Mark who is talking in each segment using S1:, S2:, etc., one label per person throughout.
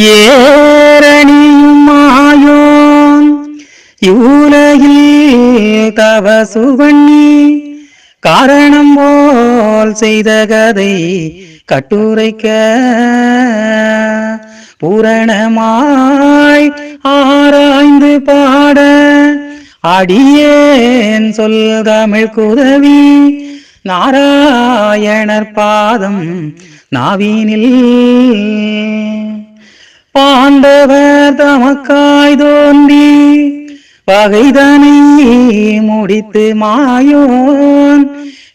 S1: ஏரணியும் மாயோன் இவ்வுலகில் தவசுவண்ணி காரணம் போல் செய்த கதை கட்டுரைக்க பூரணமாய் ஆராய்ந்து பாட அடியேன் சொல் தமிழ் குதவி நாராயணர் பாதம் நாவீனில். பாண்டவர் தமக்காய் தோன்றி பகைதனை முடித்து மாயோன்.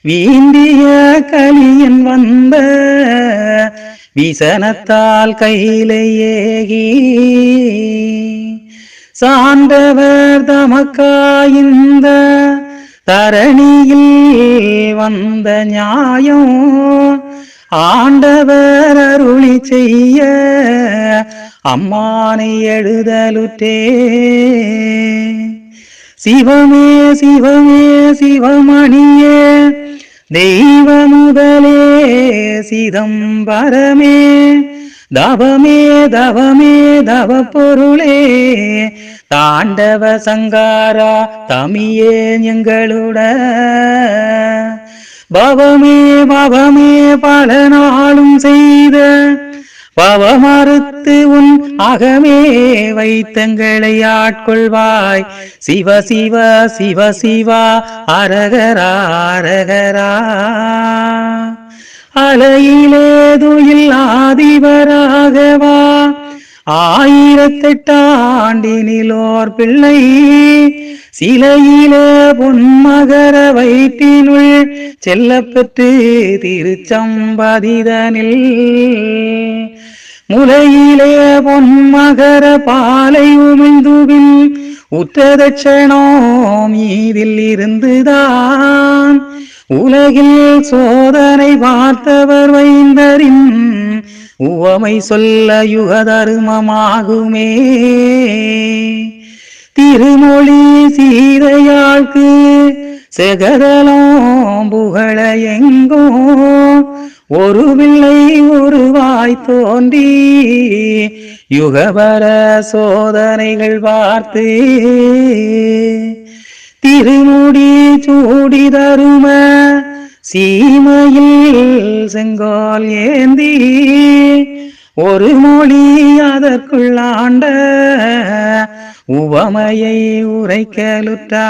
S1: வீந்திய கலியன் வந்த விசனத்தால் கையிலேகி சான்றவர் தமக்காயிந்த தரணியில் வந்த நியாயம். ஆண்டவர் அருளி செய்ய அம்மானை எழுதலுற்றே. சிவமே சிவமே சிவமணியே தெய்வ முதலே சிதம்பரமே. தவமே தவமே தவ பொருளே தாண்டவ சங்காரா தமியே எங்களுட. பவமே பவமே பல நாளும் செய்த பவமறுத்து உன் அகமே வைத்தங்களை ஆட்கொள்வாய். சிவ சிவ சிவ சிவா அரகரா அரகரா. அலையிலேதுயில் ஆதிவராகவா ஆயிரத்தெட்டாண்டினிலோர் பிள்ளை. சிலையிலே பொன்மகர வயிற்றினுள் செல்லப்பெற்று திருச்சம்பதிதனில். முலையிலே பொன் மகர பாலை உமிழ்ந்துவில் உத்ததட்சணோம் இதில் இருந்துதான். உலகில் சோதனை பார்த்தவர் வைந்தரின் உவமை சொல்ல யுகதருமமாகுமே. திருமொழி சீதையாழ்க்கு செகதலம் புகழ எங்கோ ஒரு பிள்ளை உருவாய் தோன்றி யுகபர சோதனைகள் பார்த்து திருமுடி சூடி தரும சீமையில் செங்கோல் ஏந்தி ஒரு மொழி அதற்குள்ளாண்ட உவமையை உரைக்கலுற்றா.